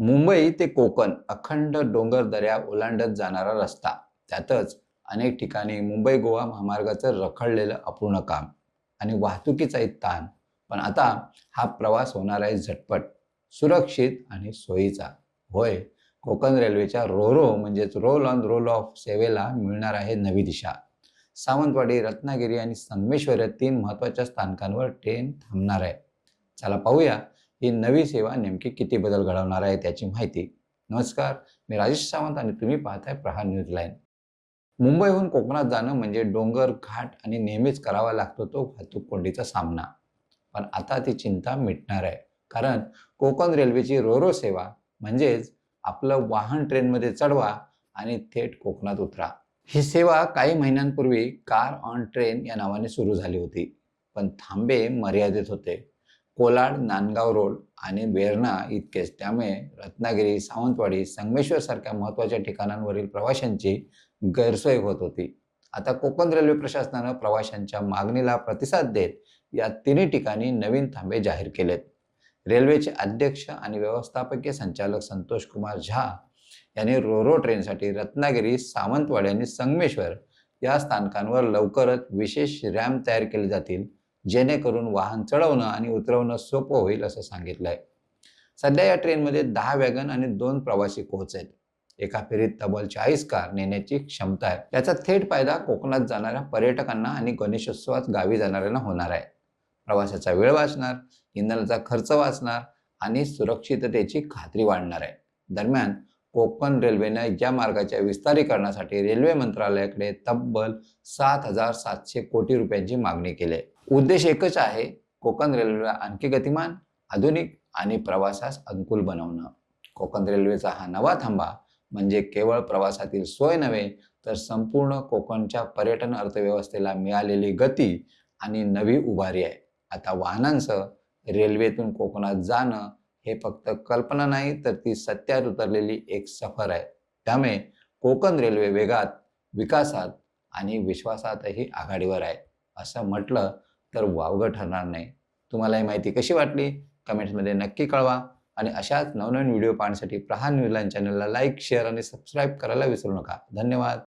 मुंबई ते कोकण अखंड डोंगर दऱ्या ओलांडत जाणारा रस्ता. त्यातच अनेक ठिकाणी मुंबई गोवा महामार्गाचं रखडलेलं अपूर्ण काम आणि वाहतुकीचाही ताण. पण आता हा प्रवास होणार आहे झटपट सुरक्षित आणि सोयीचा. होय कोकण रेल्वेच्या रोरो म्हणजेच रोल ऑन रोल ऑफ सेवेला मिळणार आहे नवी दिशा. सावंतवाडी रत्नागिरी आणि संगमेश्वर या तीन महत्त्वाच्या स्थानकांवर ट्रेन थांबणार आहे. चला पाहूया ही नवी सेवा नेमकी किती बदल घडवणार आहे त्याची माहिती. नमस्कार मी राजेश सावंत आणि तुम्ही पाहताय प्रहार न्यूज लाईन. मुंबईहून कोकणात जाणं म्हणजे डोंगर घाट आणि नेहमीच करावा लागतो तो वाहतूक कोंडीचा सामना. पण आता ती चिंता मिटणार आहे. कारण कोकण रेल्वेची रोरो सेवा म्हणजेच आपलं वाहन ट्रेनमध्ये चढवा आणि थेट कोकणात उतरा. ही सेवा काही महिन्यांपूर्वी कार ऑन ट्रेन या नावाने सुरू झाली होती. पण थांबे मर्यादित होते. कोलाड नांदगाव रोड आणि वेरणा इतकेच. त्यामुळे रत्नागिरी सावंतवाडी संगमेश्वर सारख्या महत्त्वाच्या ठिकाणांवरील प्रवाशांची गैरसोय होत होती. आता कोकण रेल्वे प्रशासनानं प्रवाशांच्या मागणीला प्रतिसाद देत या तिन्ही ठिकाणी नवीन थांबे जाहीर केलेत. रेल्वेचे अध्यक्ष आणि व्यवस्थापकीय संचालक संतोष कुमार झा यांनी रोरो ट्रेनसाठी रत्नागिरी सावंतवाडी आणि संगमेश्वर या स्थानकांवर लवकरच विशेष रॅम्प तयार केले जातील. जेणेकरून वाहन चढवणं आणि उतरवणं सोपं होईल असं सांगितलंय. सध्या या ट्रेनमध्ये दहा वॅगन आणि दोन प्रवासी कोच आहेत. एका फेरीत तब्बल चाळीस कार नेण्याची क्षमता आहे. याचा थेट फायदा कोकणात जाणाऱ्या पर्यटकांना आणि गणेशोत्सवात गावी जाणाऱ्यांना होणार आहे. प्रवासाचा वेळ वाचणार इंधनाचा खर्च वाचणार आणि सुरक्षिततेची खात्री वाढणार आहे. दरम्यान कोकण रेल्वेने या मार्गाच्या विस्तारीकरणासाठी रेल्वे मंत्रालयाकडे तब्बल सात हजार सातशे कोटी रुपयांची मागणी केली आहे. उद्देश एकच आहे कोकण रेल्वेला आणखी गतिमान आधुनिक आणि प्रवासास अनुकूल बनवणं. कोकण रेल्वेचा हा नवा थांबा म्हणजे केवळ प्रवासातील सोय नव्हे तर संपूर्ण कोकणच्या पर्यटन अर्थव्यवस्थेला मिळालेली गती आणि नवी उभारी आहे. आता वाहनांसह रेल्वेतून कोकणात जाणं हे फक्त कल्पना नाही तर ती सत्यात उतरलेली एक सफर आहे. त्यामुळे कोकण रेल्वे वेगात विकासात आणि विश्वासातही आघाडीवर आहे. असं म्हटलं तर वावगं ठरणार नाही. तुम्हाला ही माहिती कशी वाटली? कमेंट्समध्ये नक्की कळवा. आणि अशाच नवनवीन व्हिडिओ पाहण्यासाठी प्रहार न्यूज चॅनलला लाईक शेअर आणि सबस्क्राईब करायला विसरू नका. धन्यवाद.